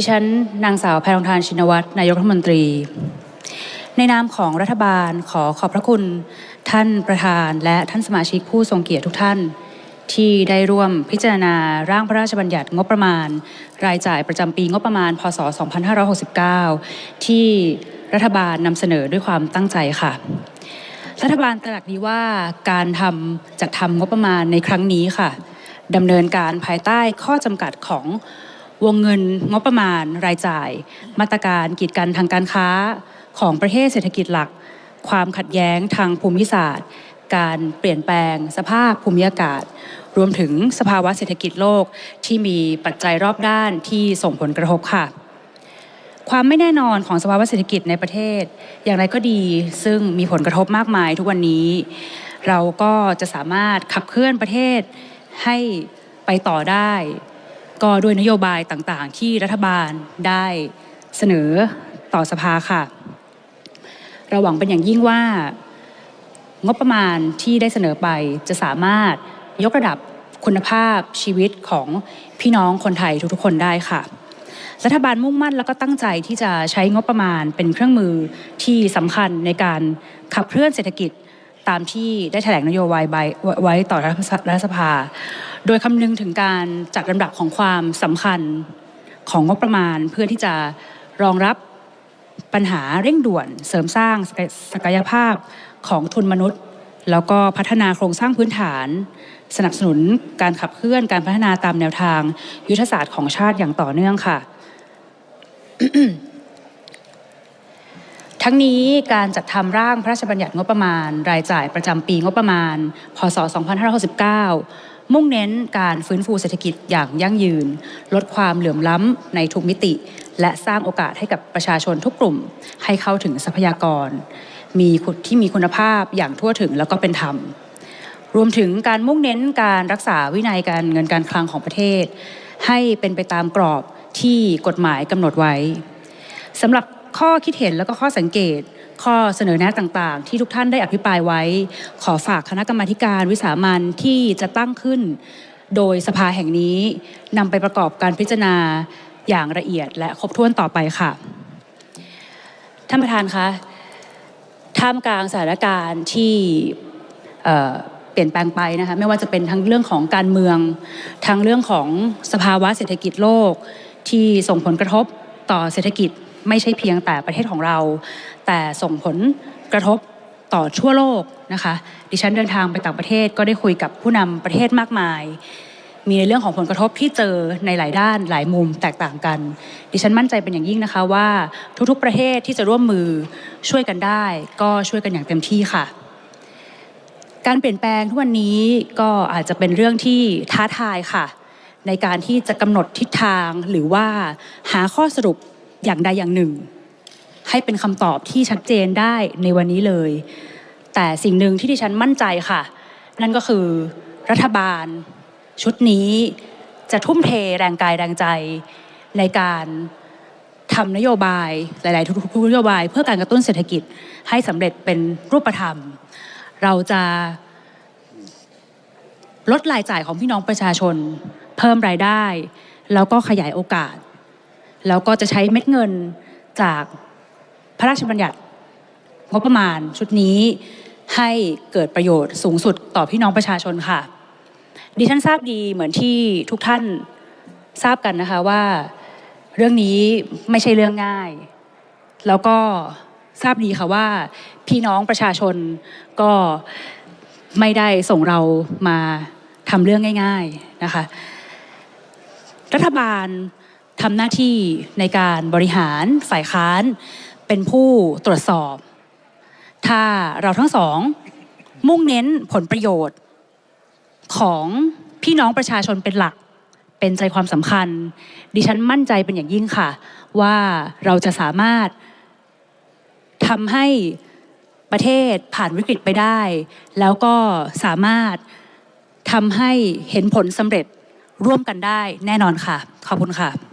ดิฉันนางสาวแพรทองทานชินวัตรนายกรัฐมนตรี ในนามของรัฐบาลขอขอบพระคุณท่านประธานและท่านสมาชิกผู้ทรงเกียรติทุกท่าน ที่ได้ร่วมพิจารณาร่างพระราชบัญญัติงบประมาณ รายจ่ายประจำปีงบประมาณ พศ 2569 ที่รัฐบาลนำเสนอด้วยความตั้งใจค่ะ รัฐบาลตระหนักดีว่าการทำจัดทำงบประมาณในครั้งนี้ค่ะดำเนินการภายใต้ข้อจำกัดของ วงเงินงบประมาณรายจ่าย มาตรการกีดกันทางการค้าของประเทศเศรษฐกิจหลัก ความขัดแย้งทางภูมิศาสตร์ การเปลี่ยนแปลงสภาพภูมิอากาศ รวมถึงสภาวะเศรษฐกิจโลกที่มีปัจจัยรอบด้านที่ส่งผลกระทบค่ะ ความไม่แน่นอนของสภาวะเศรษฐกิจในประเทศ อย่างไรก็ดีซึ่งมีผลกระทบมากมายทุกวันนี้ เราก็จะสามารถขับเคลื่อนประเทศให้ไปต่อได้ ก็ด้วยนโยบายต่างๆ ที่รัฐบาลได้เสนอต่อสภาค่ะ เราหวังเป็นอย่างยิ่งว่างบประมาณที่ได้เสนอไปจะสามารถยกระดับคุณภาพชีวิตของพี่น้องคนไทยทุกๆคนได้ค่ะ รัฐบาลมุ่งมั่นแล้วก็ตั้งใจที่จะใช้งบประมาณเป็นเครื่องมือที่สำคัญในการขับเคลื่อนเศรษฐกิจตามที่ได้แถลงนโยบายไว้ต่อรัฐสภา โดยคำนึงถึงการจัดลำดับของความสำคัญของงบประมาณเพื่อที่จะรองรับปัญหาเร่งด่วน เสริมสร้างศักยภาพของทุนมนุษย์ แล้วก็พัฒนาโครงสร้างพื้นฐาน สนับสนุนการขับเคลื่อนการพัฒนาตามแนวทาง ยุทธศาสตร์ของชาติอย่างต่อเนื่องค่ะ ทั้งนี้การจัดทำร่างพระราชบัญญัติงบประมาณ รายจ่ายประจำปีงบประมาณ พศ 2569 มุ่งเน้นการฟื้นฟูเศรษฐกิจอย่างยั่งยืน ลดความเหลื่อมล้ำในทุกมิติ และสร้างโอกาสให้กับประชาชนทุกกลุ่ม ให้เข้าถึงทรัพยากร มีที่มีคุณภาพอย่างทั่วถึงแล้วก็เป็นธรรม รวมถึงการมุ่งเน้นการรักษาวินัยการเงินการคลังของประเทศ ให้เป็นไปตามกรอบที่กฎหมายกำหนดไว้สำหรับข้อคิดเห็นแล้วก็ข้อสังเกต ข้อเสนอแนะต่างๆ ที่ทุกท่านได้อภิปรายไว้ ขอฝากคณะกรรมาการวิสามันที่จะตั้งขึ้น โดยสภาแห่งนี้นำไปประกอบการพิจารณาอย่างละเอียดและครบถ้วนต่อไปค่ะ ท่านประธานคะท่ามกลางสถานการณ์ที่เปลี่ยนแปลงไปนะคะไม่ว่าจะเป็นทั้งเรื่องของการเมือง ทั้งเรื่องของสภาวะเศรษฐกิจโลกที่ส่งผลกระทบต่อเศรษฐกิจ ไม่ใช่เพียงแต่ประเทศของเรา แต่ส่งผลกระทบต่อทั่วโลกนะคะดิฉันเดินทางไปต่างประเทศก็ได้คุยกับผู้นำประเทศมากมาย มีในเรื่องของผลกระทบที่เจอในหลายด้านหลายมุมแตกต่างกัน ดิฉันมั่นใจเป็นอย่างยิ่งนะคะว่าทุกๆประเทศที่จะร่วมมือช่วยกันได้ ก็ช่วยกันอย่างเต็มที่ค่ะ การเปลี่ยนแปลงทุกวันนี้ก็อาจจะเป็นเรื่องที่ท้าทายค่ะ ในการที่จะกำหนดทิศทางหรือว่าหาข้อสรุป อย่างใดอย่างหนึ่ง ให้เป็นคำตอบที่ชัดเจนได้ในวันนี้เลย แต่สิ่งหนึ่งที่ดิฉันมั่นใจค่ะ นั่นก็คือรัฐบาล ชุดนี้จะทุ่มเทแรงกายแรงใจในการทำนโยบายหลาย ๆ ทุกๆนโยบาย เพื่อการกระตุ้นเศรษฐกิจให้สำเร็จเป็นรูปธรรม เราจะลดรายจ่ายของพี่น้องประชาชน เพิ่มรายได้ แล้วก็ขยายโอกาส แล้วก็จะใช้เม็ดเงินจากพระราชบัญญัติงบประมาณชุดนี้ให้เกิดประโยชน์สูงสุดต่อพี่น้องประชาชนค่ะ ดิฉันทราบดีเหมือนที่ทุกท่านทราบกันนะคะว่าเรื่องนี้ไม่ใช่เรื่องง่าย แล้วก็ทราบดีค่ะว่าพี่น้องประชาชนก็ไม่ได้ส่งเรามาทำเรื่องง่าย ๆนะคะ รัฐบาล ทำหน้าที่ในการบริหารฝ่ายค้าน เป็นผู้ตรวจสอบ ถ้าเราทั้งสอง มุ่งเน้นผลประโยชน์ ของพี่น้องประชาชนเป็นหลัก เป็นใจความสำคัญ ดิฉันมั่นใจเป็นอย่างยิ่งค่ะ ว่าเราจะสามารถทำให้ประเทศผ่านวิกฤตไปได้ แล้วก็สามารถทำให้เห็นผลสำเร็จร่วมกันได้แน่นอนค่ะ ขอบคุณค่ะ